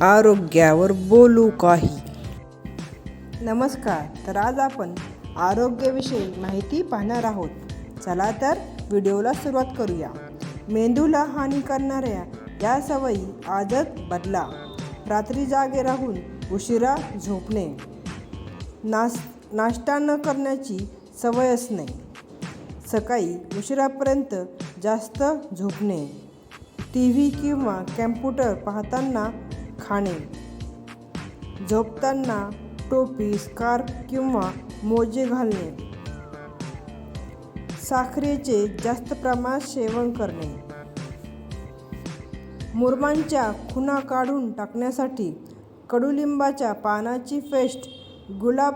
आरोग्यावर बोलू काही. नमस्कार तर आज आपण आरोग्याविषयी माहिती पाहणार आहोत. चला तर व्हिडिओला सुरुवात करूया. मेंदूला हानी करणाऱ्या या सवयी आजच बदला. रात्री जागे राहून उशिरा झोपणे. नास नाश्ता न करण्याची सवय असणे. सकाळी उशिरापर्यंत जास्त झोपणे. टी व्ही किंवा कॅम्प्युटर पाहताना खाणे. झोपताना टोपी स्कार्फ किंवा मोजे घालणे. साखरेचे जास्त प्रमाणात सेवन करणे. मुरमांच्या खुणा काढून टाकण्यासाठी कडुलिंबाच्या पानाची पेस्ट गुलाब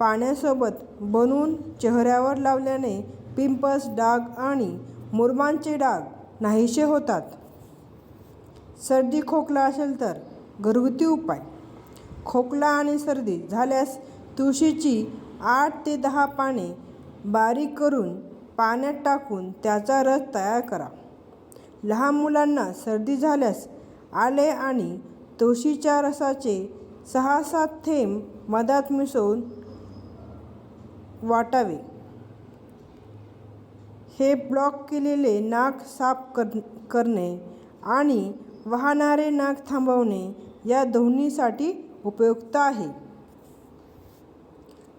पाण्यासोबत बनवून चेहऱ्यावर लावल्याने पिंपल्स डाग आणि मुरमांचे डाग नाहीसे होतात. सर्दी खोकला असेल तर घरगुती उपाय. खोकला आणि सर्दी झाल्यास तुळशीची आठ ते दहा पाने बारीक करून पाण्यात टाकून त्याचा रस तयार करा. लहान मुलांना सर्दी झाल्यास आले आणि तुळशीच्या रसाचे सहा सात थेंब मधात मिसळून वाटावे. हे ब्लॉक केलेले नाक साफ कर करणे आणि वाहणारे नाक थांबवणे या दोन्हीसाठी उपयुक्त आहे.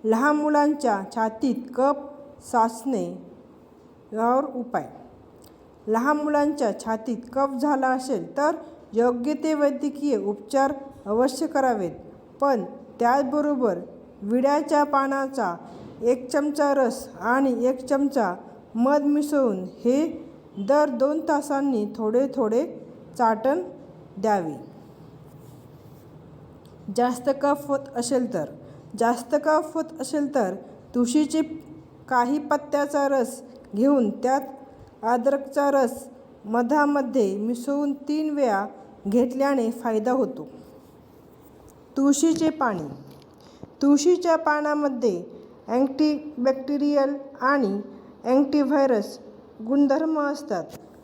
लहान मुलांच्या छातीत कप साचणे यावर उपाय. लहान मुलांच्या छातीत कफ झाला असेल तर योग्य ते वैद्यकीय उपचार अवश्य करावेत. पण त्याचबरोबर विड्याच्या पानाचा एक चमचा रस आणि एक चमचा मध मिसळून हे दर दोन तासांनी थोडे थोडे चाटण द्यावे. जास्त कफ होत असेल तर. जास्त कफ होत असेल तर तुळशीचे काही पत्त्याचा रस घेऊन त्यात अद्रकचा रस मधामध्ये मिसळून तीन वेळा घेतल्याने फायदा होतो. तुळशीचे पाणी. तुळशीच्या पानामध्ये अँटीबॅक्टेरियल आणि अँटीव्हायरस गुणधर्म असतात.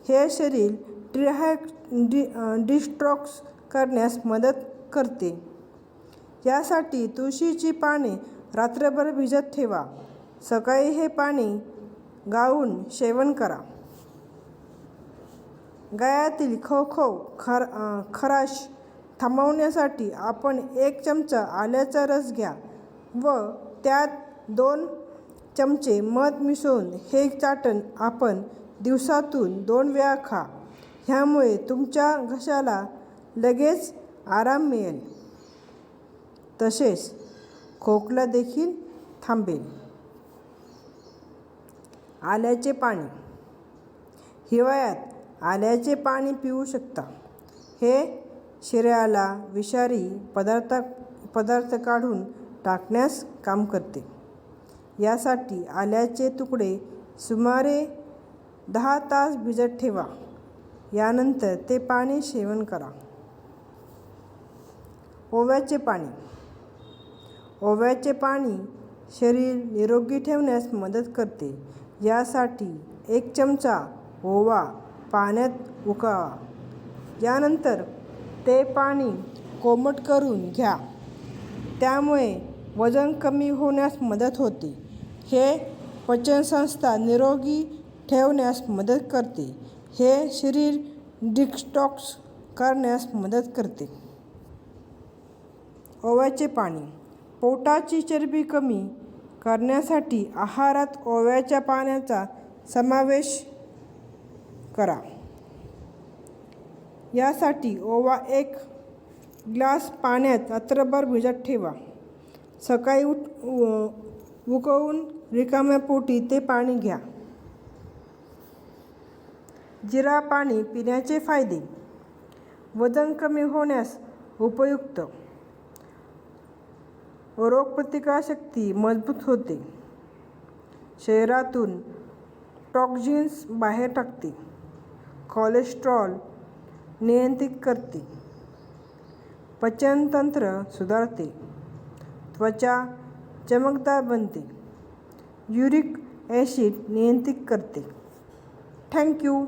हे शरीर डिहाय डि डिस्ट्रॉक्स करण्यास मदत करते. यासाठी तुळशीची पाने रात्रभर भिजत ठेवा. सकाळी हे पाणी गाळून सेवन करा. गळ्यातील खवखव खर खराश थांबवण्यासाठी आपण एक चमचा आल्याचा रस घ्या व त्यात दोन चमचे मध मिसळून हे चाटण आपण दिवसातून दोन वेळा खा. ह्यामुळे तुमच्या घशाला लगेच आराम मिळेल. तसेच खोकला देखील थांबेल. आल्याचे पाणी. हिवाळ्यात आल्याचे पाणी पिऊ शकता. हे शरीराला विषारी पदार्थ पदार्थ काढून टाकण्यास काम करते. यासाठी आल्याचे तुकडे सुमारे दहा तास भिजत ठेवा. यानंतर ते पाणी सेवन करा. ओव्याचे पाणी. ओव्याचे पाणी शरीर निरोगी ठेवण्यास मदत करते. यासाठी एक चमचा ओवा पाण्यात उकळा. यानंतर ते पाणी कोमट करून घ्या. त्यामुळे वजन कमी होण्यास मदत होते. हे पचनसंस्था निरोगी ठेवण्यास मदत करते. हे शरीर डिस्टॉक्स करण्यास मदत करते. ओव्याचे पाणी पोटाची चरबी कमी करण्यासाठी आहारात ओव्याच्या पाण्याचा समावेश करा. यासाठी ओवा एक ग्लास पाण्यात रात्रभर भिजत ठेवा. सकाळी उठ उकळून रिकाम्या पोटी ते पाणी घ्या. जिरा पाणी पिण्याचे फायदे. वजन कमी होण्यास उपयुक्त. रोगप्रतिकारशक्ती मजबूत होते. शरीरातून टॉक्झिन्स बाहेर टाकते. कोलेस्ट्रॉल नियंत्रित करते. पचनतंत्र सुधारते. त्वचा चमकदार बनते. युरिक ॲसिड नियंत्रित करते. थँक्यू.